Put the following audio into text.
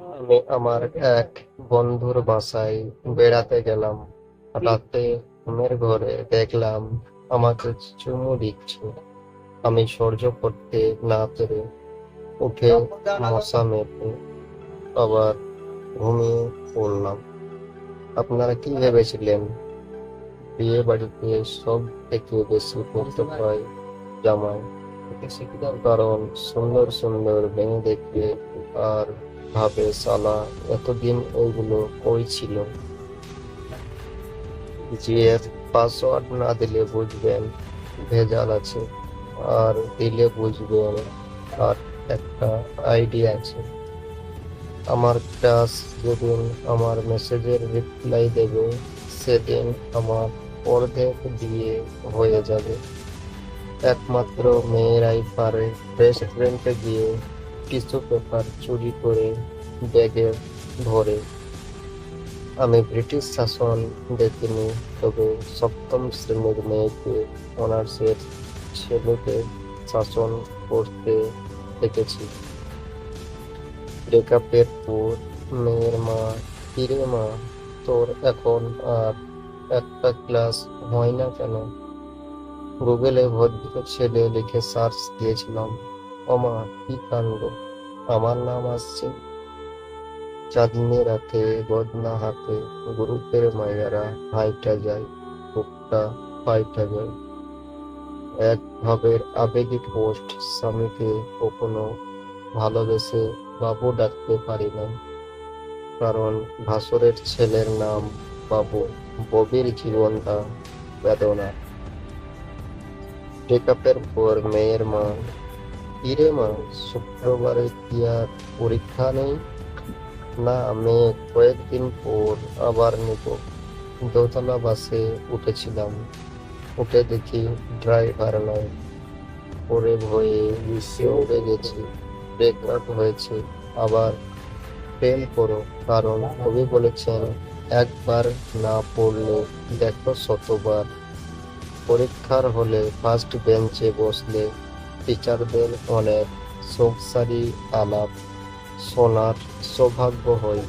আমি আমার এক বন্ধুর বাসায় বেড়াতে গেলাম। রাতে ঘুমের ঘরে দেখলাম আমাকে চুমু দিচ্ছে। আমি সহ্য করতে না পেরে উঠে মশা মেপে আবার ঘুমিয়ে পড়লাম। আপনারা কি ভেবেছিলেন? বিয়ে বাড়িতে সব থেকে বেশি করতে হয় জামাই। কারণ সুন্দর সুন্দর মেয়ে দেখবে আর ভাবে সালা এতদিন ওইগুলো কই ছিল? পাসওয়ার্ড না দিলে বুঝবেন, ভেজাল আছে। আর দিলে বুঝবেন আর একটা আইডি আছে। আমার ক্লাস যেদিন আমার মেসেজের রিপ্লাই দেবে, সেদিন আমার অর্ধেক দিয়ে হয়ে যাবে। একমাত্র মেয়েরাই পারে রেস্টুরেন্টে গিয়ে টিস্যু পেপার চুরি করে ব্যাগে ভরে। আমি ব্রিটিশ শাসন দেখিনি, তবে সপ্তম শ্রেণির মেয়েকে, অনার্সের ছেলেকে শাসন করতে দেখেছি। ব্রেকআপের পর মেয়ের মা ফিরে মা, তোর এখন আর একটা ক্লাস হয় না কেন? গুগলে ভদ্র ছেলে লিখে সার্চ দিয়েছিলাম। ওমা কি কাণ্ড? আমার নাম আসছে। চাঁদনি রাতে বদনা হাতে গ্রুপের মায়েরা হাইটা যায়, বুকটা ফাইটা যায়। এক ভাবের আবেগিক পোস্ট স্বামীকে কখনো ভালোবেসে বাবু ডাকতে পারি না। কারণ ভাসুরের ছেলের নাম বাবু। ববির জীবনটা বেদনা। ব্রেকআপের পর মেয়ের মা কিরে মা, শুক্রবারে কি আর পরীক্ষা নেই। না, আমি কয়েকদিন পর আবার নিব। দোতলা বাসে উঠেছিলাম। উঠে দেখি ড্রাইভার নয় পরে ভয়ে বিশ্বে উড়ে গেছি ব্রেকআপ হয়েছে। আবার প্রেম করো, কারণ কবি বলেছেন, একবার না পড়লে দেখো শতবার। পরীক্ষার হলে ফার্স্ট বেঞ্চে বসলে টিচারদের অনেক সংসারী আলাপ শোনার সৌভাগ্য হয়।